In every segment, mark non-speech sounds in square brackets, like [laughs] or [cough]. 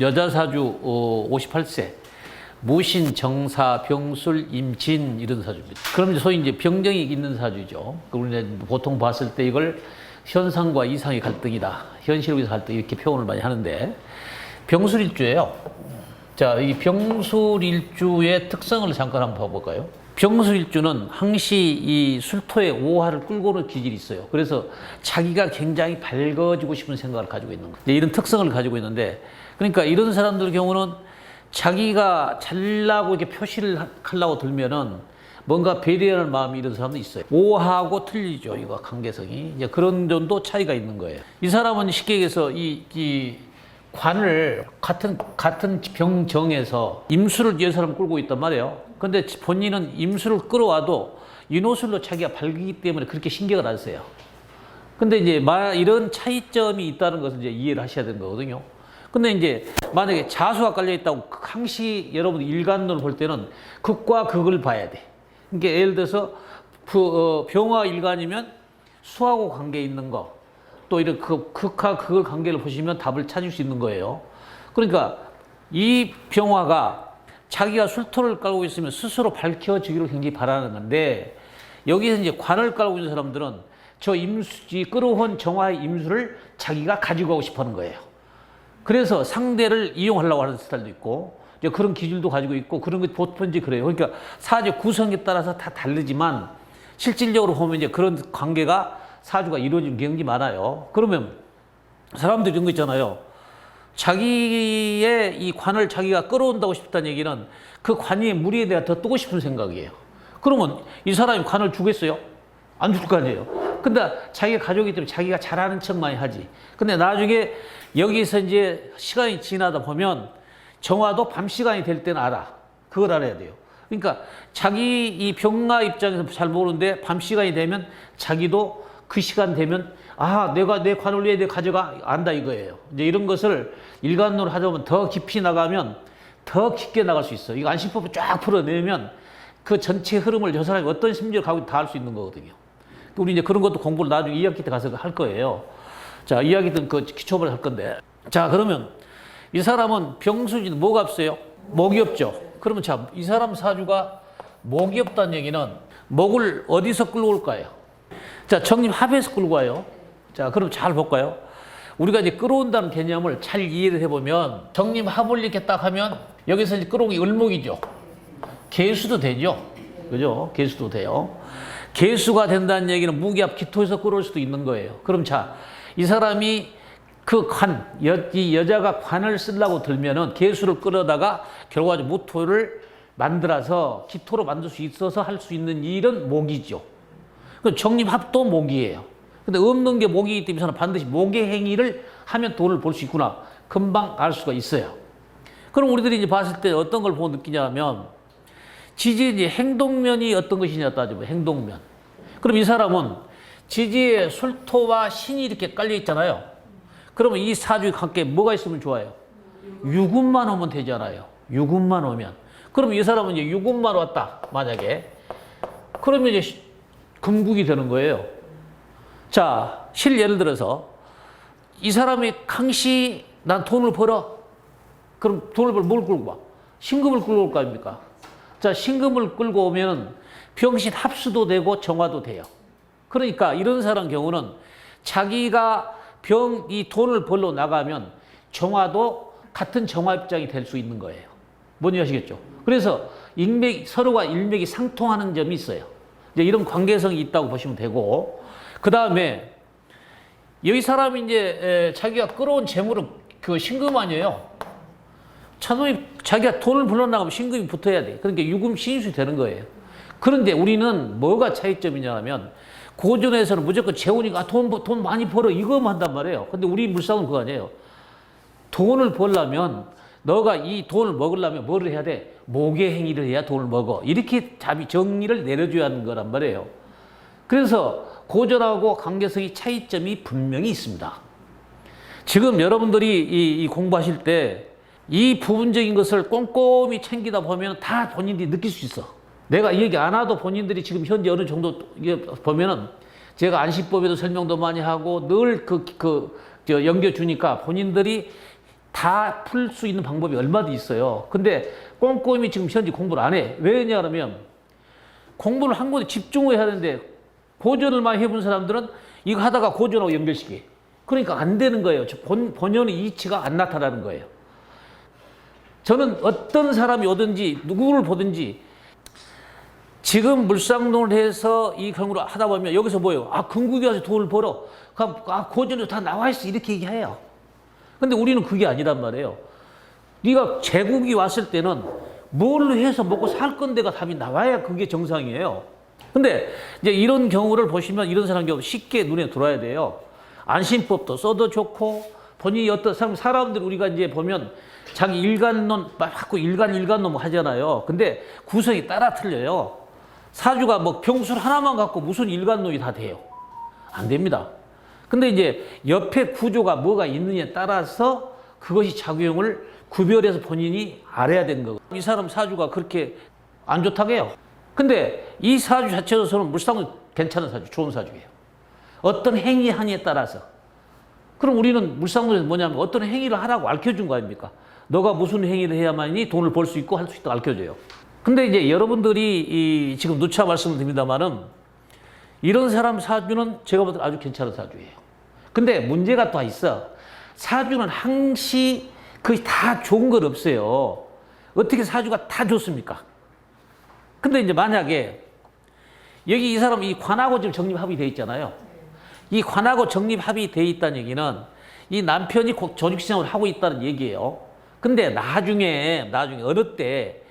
여자 사주 어, 58세. 무신, 정사, 병술, 임진 이런 사주입니다. 그럼 이제 소위 이제 병정이 있는 사주죠. 이제 보통 봤을 때 이걸 현상과 이상의 갈등이다. 현실에서 갈등 이렇게 표현을 많이 하는데 병술일주예요. 자, 이 병술일주의 특성을 잠깐 한번 봐볼까요? 병술일주는 항시 이 술토의 오화를 끌고 오는 기질이 있어요. 그래서 자기가 굉장히 밝아지고 싶은 생각을 가지고 있는 거예요. 이런 특성을 가지고 있는데, 그러니까 이런 사람들 경우는 자기가 잘나고 이렇게 표시를 하- 하려고 들면은 뭔가 배려하는 마음이 이런 사람도 있어요. 오하고 틀리죠. 이거 관계성이. 이제 그런 점도 차이가 있는 거예요. 이 사람은 쉽게 얘기해서 이, 이 관을 같은, 같은 병정에서 임수를 이 사람 끌고 있단 말이에요. 근데 본인은 임수를 끌어와도 인호술로 자기가 밝기 때문에 그렇게 신경을 안 써요. 근데 이제 마 이런 차이점이 있다는 것을 이제 이해를 하셔야 되는 거거든요. 근데 이제 만약에 자수가 깔려 있다고 항시 여러분 일간론을 볼 때는 극과 극을 봐야 돼. 그러니까 예를 들어서 부- 어, 병화 일간이면 수하고 관계 있는 거, 또 이런 그 극과 극을 관계를 보시면 답을 찾을 수 있는 거예요. 그러니까 이 병화가 자기가 술토를 깔고 있으면 스스로 밝혀지기를 굉장히 바라는 건데 여기서 이제 관을 깔고 있는 사람들은 저 임수, 이 끌어온 정화의 임수를 자기가 가지고 가고 싶어 하는 거예요. 그래서 상대를 이용하려고 하는 스타일도 있고 이제 그런 기질도 가지고 있고 그런 게 보통 이제 그래요. 그러니까 사주 구성에 따라서 다 다르지만 실질적으로 보면 이제 그런 관계가 사주가 이루어지는 경우가 많아요. 그러면 사람들이 이런 거 있잖아요. 자기의 이 관을 자기가 끌어온다고 싶다는 얘기는 그 관이 무리에 대해 더 뜨고 싶은 생각이에요. 그러면 이 사람이 관을 주겠어요? 안 줄 거 아니에요. 근데 자기가 가족이기 때문에 자기가 잘하는 척 많이 하지. 근데 나중에 여기서 이제 시간이 지나다 보면 정화도 밤 시간이 될 때는 알아. 그걸 알아야 돼요. 그러니까 자기 이 병가 입장에서 잘 모르는데 밤 시간이 되면 자기도 그 시간 되면 아 내가 내 관을 왜 내가 가져가 안다 이거예요. 이제 이런 것을 일관으로 하다 보면 더 깊이 나가면 더 깊게 나갈 수 있어. 이거 안심법을 쫙 풀어내면 그 전체 흐름을 저 사람이 어떤 심리를 가고 있다 알 수 있는 거거든요. 우리 이제 그런 것도 공부를 나중에 2학기 때 가서 할 거예요. 자, 2학기 때그 기초를 할 건데. 자, 그러면 이 사람은 병수지는 뭐가 없어요? 목이 없죠. 그러면 자, 이 사람 사주가 목이 없다는 얘기는 목을 어디서 끌고 올까요? 자, 정립 합에서 끌고 와요. 자, 그럼 잘 볼까요? 우리가 이제 끌어온다는 개념을 잘 이해를 해보면 정립 합을 이렇게 딱 하면 여기서 이제 끌어오기 을목이죠. 개수도 되죠. 그죠? 개수도 돼요. 개수가 된다는 얘기는 무기압 기토에서 끌어올 수도 있는 거예요. 그럼 자, 이 사람이 그 관, 여, 이 여자가 관을 쓰려고 들면은 개수를 끌어다가 결과적으로 무토를 만들어서 기토로 만들 수 있어서 할 수 있는 일은 목이죠. 그 정립합도 목이에요. 근데 없는 게 목이기 때문에 저는 반드시 목의 행위를 하면 돈을 벌 수 있구나. 금방 알 수가 있어요. 그럼 우리들이 이제 봤을 때 어떤 걸 보고 느끼냐면 지지의 이제 행동면이 어떤 것이냐 따지면 행동면. 그럼 이 사람은 지지에 술토와 신이 이렇게 깔려 있잖아요. 그러면 이 사주에 함께 뭐가 있으면 좋아요? 유금만 오면 되잖아요. 유금만 오면. 그럼 이 사람은 이제 유금만 왔다. 만약에. 그러면 이제 시- 금국이 되는 거예요. 자, 실 예를 들어서 이 사람이 강시 난 돈을 벌어. 그럼 돈을 벌 뭘 끌고 와? 신금을 끌고 올 거 아닙니까? 자, 신금을 끌고 오면 병신 합수도 되고 정화도 돼요. 그러니까 이런 사람 경우는 자기가 병, 이 돈을 벌러 나가면 정화도 같은 정화 입장이 될 수 있는 거예요. 뭔지 아시겠죠? 그래서 인맥, 서로가 일맥이 상통하는 점이 있어요. 이제 이런 관계성이 있다고 보시면 되고, 그 다음에 여기 사람이 이제 에, 자기가 끌어온 재물은 그 신금 아니에요. 차동이 자기가 돈을 불러나가면 신금이 붙어야 돼. 그러니까 유금 신수 되는 거예요. 그런데 우리는 뭐가 차이점이냐면 고전에서는 무조건 재혼이가 돈, 벌- 돈 많이 벌어 이거만 한단 말이에요. 근데 우리 물상은 그거 아니에요. 돈을 벌려면 너가 이 돈을 먹으려면 뭐를 해야 돼? 목의 행위를 해야 돈을 먹어. 이렇게 답이 정리를 내려줘야 하는 거란 말이에요. 그래서 고전하고 관계성이 차이점이 분명히 있습니다. 지금 여러분들이 이, 이 공부하실 때 이 부분적인 것을 꼼꼼히 챙기다 보면 다 본인들이 느낄 수 있어. 내가 이 얘기 안 하도 본인들이 지금 현재 어느 정도 보면은 제가 안시법에도 설명도 많이 하고 늘 그, 그, 저, 연겨주니까 본인들이 다 풀 수 있는 방법이 얼마든지 있어요. 근데 꼼꼼히 지금 현재 공부를 안 해. 왜냐 그러면 공부를 한 곳에 집중을 해야 되는데 고전을 많이 해본 사람들은 이거 하다가 고전하고 연결시키. 그러니까 안 되는 거예요. 저 본, 본연의 이치가 안 나타나는 거예요. 저는 어떤 사람이 오든지 누구를 보든지 지금 물상론을 해서 이 경우를 하다 보면 여기서 뭐예요? 아, 궁극에 와서 돈을 벌어. 그럼 아, 고전에 다 나와 있어. 이렇게 얘기해요. 근데 우리는 그게 아니란 말이에요. 네가 제국이 왔을 때는 뭘로 해서 먹고 살 건데가 답이 나와야 그게 정상이에요. 근데 이제 이런 경우를 보시면 이런 사람 경우 쉽게 눈에 들어와야 돼요. 안심법도 써도 좋고 본인이 어떤 사람 사람들 우리가 이제 보면 자기 일간론 자꾸 일간 일간론 하잖아요. 근데 구성이 따라 틀려요. 사주가 뭐 병술 하나만 갖고 무슨 일간론이 다 돼요. 안 됩니다. 근데 이제 옆에 구조가 뭐가 있느냐에 따라서 그것이 작용을 구별해서 본인이 알아야 되는 거고. 이 사람 사주가 그렇게 안 좋다고 해요. 근데 이 사주 자체로서는 물상은 괜찮은 사주, 좋은 사주예요. 어떤 행위 하니에 따라서. 그럼 우리는 물상론에서 뭐냐면 어떤 행위를 하라고 알려준 거 아닙니까? 너가 무슨 행위를 해야만이 돈을 벌 수 있고 할 수 있다고 알려줘요. 근데 이제 여러분들이 이 지금 누차 말씀을 드립니다만은 이런 사람 사주는 제가 볼때 아주 괜찮은 사주예요. 근데 문제가 또 있어. 사주는 항시 거의 다 좋은 건 없어요. 어떻게 사주가 다 좋습니까? 근데 이제 만약에 여기 이 사람 이 관하고 지금 정립합이 돼 있잖아요. 이 관하고 정립합이 돼 있다는 얘기는 이 남편이 곧 조직생활을 하고 있다는 얘기예요. 근데 나중에 나중에 어느 때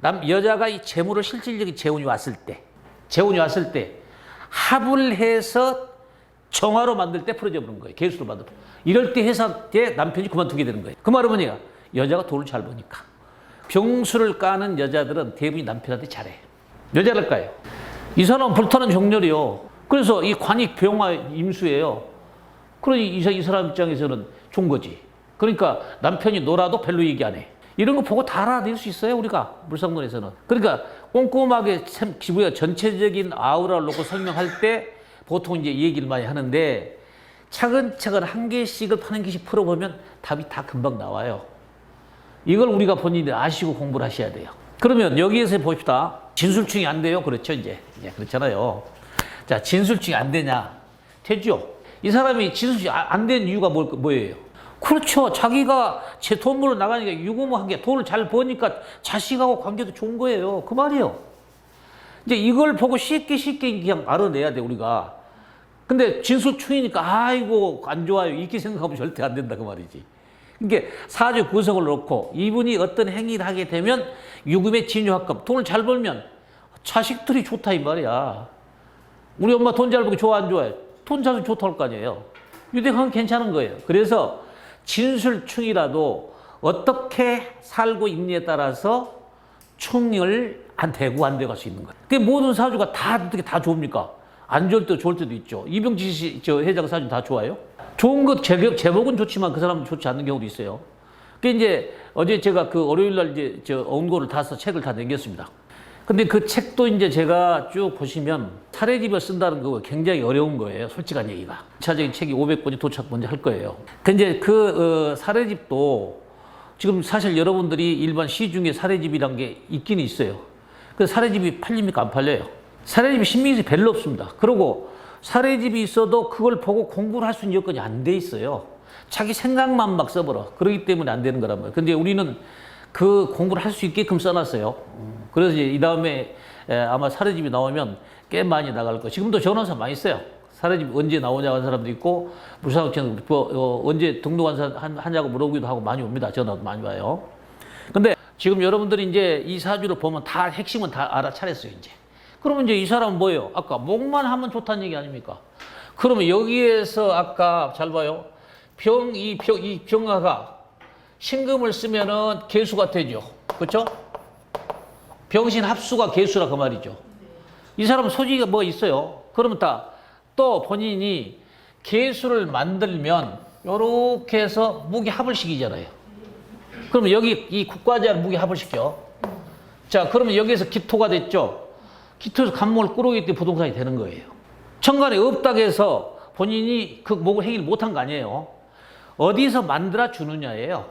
남 여자가 이 재물을 실질적인 재운이 왔을 때 재운이 왔을 때 합을 해서 정화로 만들 때 풀어져 버는 거예요. 개수로 만들. 이럴 때 회사 때 남편이 그만두게 되는 거예요. 그 말은 뭐냐? 여자가 돈을 잘 버니까. 병수를 까는 여자들은 대부분 남편한테 잘해. 여자랄까요? 이 사람은 불타는 정렬이요. 그래서 이 관이 병화 임수예요. 그러니 이, 사- 이 사람 입장에서는 좋은 거지. 그러니까 남편이 놀아도 별로 얘기 안 해. 이런 거 보고 다 알아낼 수 있어요, 우리가. 물상론에서는. 그러니까 꼼꼼하게 참 기부의 전체적인 아우라를 놓고 설명할 때 보통 이제 이 얘기를 많이 하는데 차근차근 한 개씩을 한 개씩 풀어보면 답이 다 금방 나와요. 이걸 우리가 본인이 아시고 공부를 하셔야 돼요. 그러면 여기에서 봅시다. 진술충이 안 돼요. 그렇죠, 이제. 예, 그렇잖아요. 자, 진술충이 안 되냐? 되죠. 이 사람이 진술충이 안 된 이유가 뭘, 뭐예요? 그렇죠. 자기가 제돈 벌어 나가니까 유구무한 게 돈을 잘 버니까 자식하고 관계도 좋은 거예요. 그 말이에요. 이제 이걸 보고 쉽게 쉽게 그냥 알아내야 돼, 우리가. 근데 진술충이니까 아이고 안 좋아요 이렇게 생각하면 절대 안 된다 그 말이지. 그러니까 사주 구성을 놓고 이분이 어떤 행위를 하게 되면 유금의 진유합금 돈을 잘 벌면 자식들이 좋다 이 말이야. 우리 엄마 돈 잘 벌고 좋아 안 좋아해? 돈 잘 벌고 좋다 할 거 아니에요. 유대감은 괜찮은 거예요. 그래서 진술충이라도 어떻게 살고 있느냐에 따라서 충을 안 되고 안할수 있는 거예요. 그 모든 사주가 다 어떻게 다 좋습니까? 안 좋을 때 좋을 때도 있죠. 이병지 씨, 저 회장 사주 다 좋아요? 좋은 것 제격, 제목은 좋지만 그 사람은 좋지 않는 경우도 있어요. 그 이제 어제 제가 그 월요일 날 이제 저 원고를 다서 책을 다 남겼습니다. 근데 그 책도 이제 제가 쭉 보시면 사례집을 쓴다는 거 굉장히 어려운 거예요. 솔직한 얘기가. 차적인 책이 500권이 도착 먼저 할 거예요. 근데 그 어, 사례집도 지금 사실 여러분들이 일반 시 중에 사례집이란 게 있긴 있어요. 그 사례집이 팔립니까? 안 팔려요. 사례집이 신빙성이 별로 없습니다. 그리고 사례집이 있어도 그걸 보고 공부를 할 수 있는 여건이 안 돼 있어요. 자기 생각만 막 써버려. 그러기 때문에 안 되는 거란 말이에요. 근데 우리는 그 공부를 할 수 있게끔 써놨어요. 그래서 이제 이 다음에 아마 사례집이 나오면 꽤 많이 나갈 거예요. 지금도 전화사 많이 써요. 사례집 언제 나오냐고 하는 사람도 있고, 물산업체는 뭐, 어, 언제 등록한 사, 한, 하냐고 물어보기도 하고 많이 옵니다. 전화도 많이 와요. 근데 지금 여러분들이 이제 이 사주를 보면 다 핵심은 다 알아차렸어요, 이제. 그러면 이제 이 사람은 뭐예요? 아까 목만 하면 좋다는 얘기 아닙니까? 그러면 여기에서 아까 잘 봐요. 병, 이 병, 이 병화가 신금을 쓰면은 개수가 되죠. 그렇죠? 병신 합수가 개수라 그 말이죠. 이 사람은 소지가 뭐 있어요. 그러면 다 또 본인이 개수를 만들면 요렇게 해서 무기 합을 시키잖아요. 그러면 여기 이 국과제를 무기 합을 시켜. 자, 그러면 여기에서 기토가 됐죠. 기토에서 간목을 끌어오기 때문에 부동산이 되는 거예요. 천간에 없다고 해서 본인이 그 목을 행위를 못한 거 아니에요. 어디서 만들어 주느냐예요.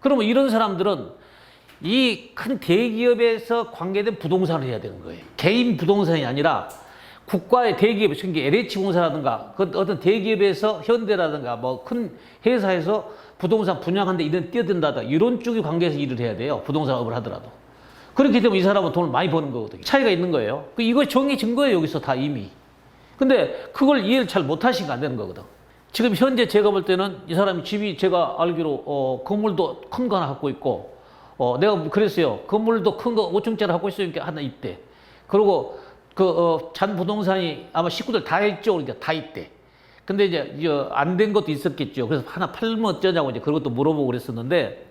그러면 이런 사람들은 이 큰 대기업에서 관계된 부동산을 해야 되는 거예요. 개인 부동산이 아니라 국가의 대기업, 특히 LH공사라든가 그 어떤 대기업에서 현대라든가 뭐 큰 회사에서 부동산 분양하는데 이런 뛰어든다다 이런 쪽의 관계에서 일을 해야 돼요. 부동산 업을 하더라도. 그렇게 되면 이 사람은 돈을 많이 버는 거거든요. 차이가 있는 거예요. 그 이거 정해진 거예요. 여기서 다 이미. 근데 그걸 이해를 잘 못하시니까 안 되는 거거든. 지금 현재 제가 볼 때는 이 사람이 집이 제가 알기로 어, 건물도 큰 거 하나 갖고 있고 어, 내가 그랬어요. 건물도 큰 거 5층짜리 갖고 있으니까 하나 있대. 그리고 그, 어, 잔 부동산이 아마 식구들 다 했죠. 그러니까 다 있대. 근데 이제 안 된 것도 있었겠죠. 그래서 하나 팔면 어쩌냐고 이제 그것도 물어보고 그랬었는데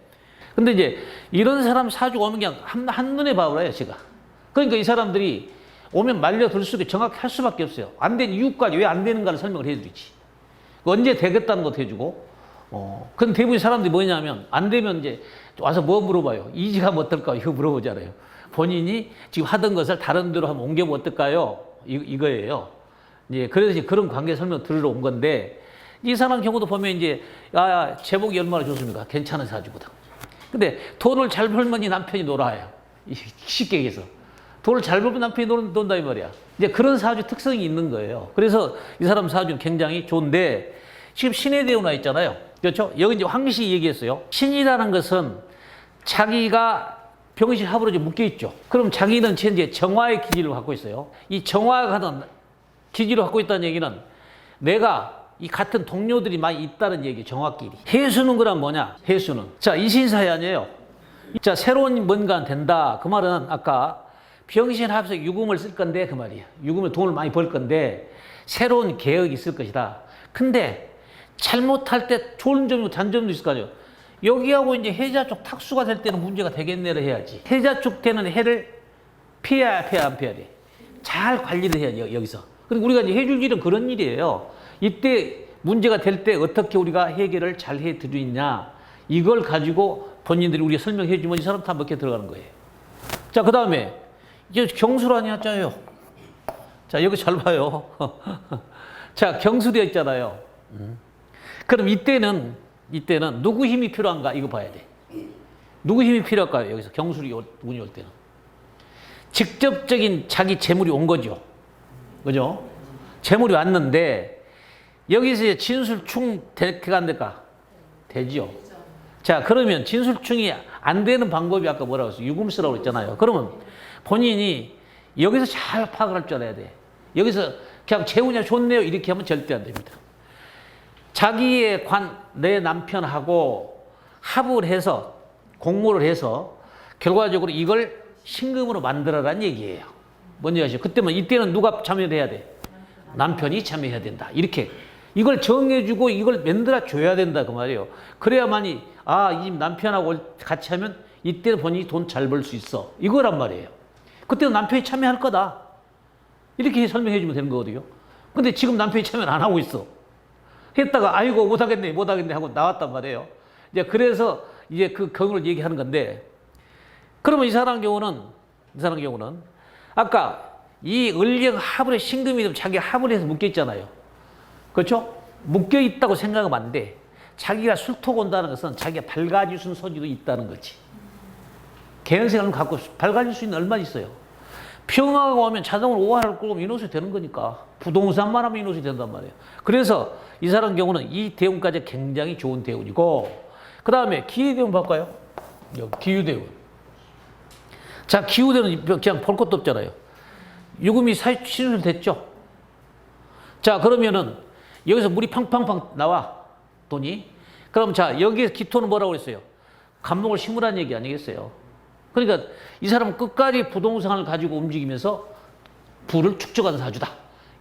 근데 이제 이런 사람 사주가 오면 그냥 한, 한눈에 봐버려요, 제가. 그러니까 이 사람들이 오면 말려들 수있게 정확히 할 수밖에 없어요. 안 된 이유까지 왜 안 되는가를 설명을 해주지. 언제 되겠다는 것도 해주고, 어, 근데 대부분 사람들이 뭐냐면, 안 되면 이제 와서 뭐 물어봐요. 이지가면 어떨까? 이거 물어보잖아요. 본인이 지금 하던 것을 다른 데로 한번 옮겨보면 어떨까요? 이, 이거예요. 이제 그래서 이제 그런 관계 설명 들으러 온 건데, 이 사람 경우도 보면 이제, 야, 제복이 얼마나 좋습니까? 괜찮은 사주거든. 근데 돈을 잘 벌면 이 남편이 놀아요. 이- 쉽게 얘기해서. 돈을 잘 벌면 남편이 노는, 논다 이 말이야. 이제 그런 사주 특성이 있는 거예요. 그래서 이 사람 사주는 굉장히 좋은데 지금 신에 대운나 있잖아요. 그렇죠? 여기 이제 황시 얘기했어요. 신이라는 것은 자기가 병신 합으로 묶여 있죠. 그럼 자기는 현재 정화의 기질을 갖고 있어요. 이 정화가 하던 기질을 갖고 있다는 얘기는 내가 이 같은 동료들이 많이 있다는 얘기, 정확끼리. 해수는 그럼 뭐냐? 해수는. 자, 이신사이 아니에요. 자, 새로운 뭔가 된다. 그 말은 아까 병신 합해서 유금을 쓸 건데 그 말이야. 유금을 돈을 많이 벌 건데 새로운 계획이 있을 것이다. 근데 잘못할 때 좋은 점이고 단점도 있을 거 아니에요. 여기하고 이제 해자 쪽 탁수가 될 때는 문제가 되겠네를 해야지. 해자 쪽 되는 해를 피해야 피해야 안 피해야 돼. 잘 관리를 해야지 여- 여기서. 그리고 우리가 이제 해줄 일은 그런 일이에요. 이때 문제가 될 때 어떻게 우리가 해결을 잘 해드리냐 이걸 가지고 본인들이 우리가 설명해 주면 이 사람 다 먹게 들어가는 거예요. 자, 그 다음에 이제 경수란이 왔잖아요. 자, 여기 잘 봐요. [laughs] 자, 경수되어 있잖아요. 음. 그럼 이때는 이때는 누구 힘이 필요한가 이거 봐야 돼. 누구 힘이 필요할까요? 여기서 경술이 올- 운이 올 때는 직접적인 자기 재물이 온 거죠. 그죠? 재물이 왔는데 여기서 진술충 될까 안 될까? 되지요. 자, 그러면 진술충이 안 되는 방법이 아까 뭐라고 했어요? 유금수라고 했잖아요. 그러면 본인이 여기서 잘 파악을 할 줄 알아야 돼. 여기서 그냥 재운이 좋네요. 이렇게 하면 절대 안 됩니다. 자기의 관, 내 남편하고 합을 해서 공모를 해서 결과적으로 이걸 신금으로 만들어라는 얘기예요. 뭔지 아시죠? 그때면 이때는 누가 참여해야 돼? 남편이 참여해야 된다. 이렇게 이걸 정해주고 이걸 만들어 줘야 된다 그 말이에요. 그래야만이 아이 남편하고 같이 하면 이때는 본인이 돈 잘 벌 수 있어. 이거란 말이에요. 그때는 남편이 참여할 거다. 이렇게 설명해 주면 되는 거거든요. 근데 지금 남편이 참여를 안 하고 있어. 했다가 아이고 못하겠네 못하겠네 하고 나왔단 말이에요. 이제 그래서 이제 그 경우를 얘기하는 건데 그러면 이 사람 경우는 이 사람 경우는 아까 이 을령 합을에 신금이 자기 합을 해서 묶여 있잖아요. 그렇죠? 묶여 있다고 생각하면 안 돼. 자기가 술토 온다는 것은 자기가 밝아질 수 있는 소지도 있다는 거지. 개연생활을 갖고 밝아질 수 있는 얼마 있어요. 평화가 오면 자동으로 오화를 끌고 인호수 되는 거니까 부동산만 하면 인호수 된단 말이에요. 그래서 이 사람 경우는 이 대운까지 굉장히 좋은 대운이고 그 다음에 기회대운 볼까요? 기후대운. 자 기후대운 그냥 볼 것도 없잖아요. 유금이 사회 신술 됐죠. 자 그러면은 여기서 물이 팡팡팡 나와 돈이. 그럼 자 여기에 기토는 뭐라고 그랬어요? 감목을 심으라는 얘기 아니겠어요? 그러니까 이 사람은 끝까지 부동산을 가지고 움직이면서 부를 축적하는 사주다.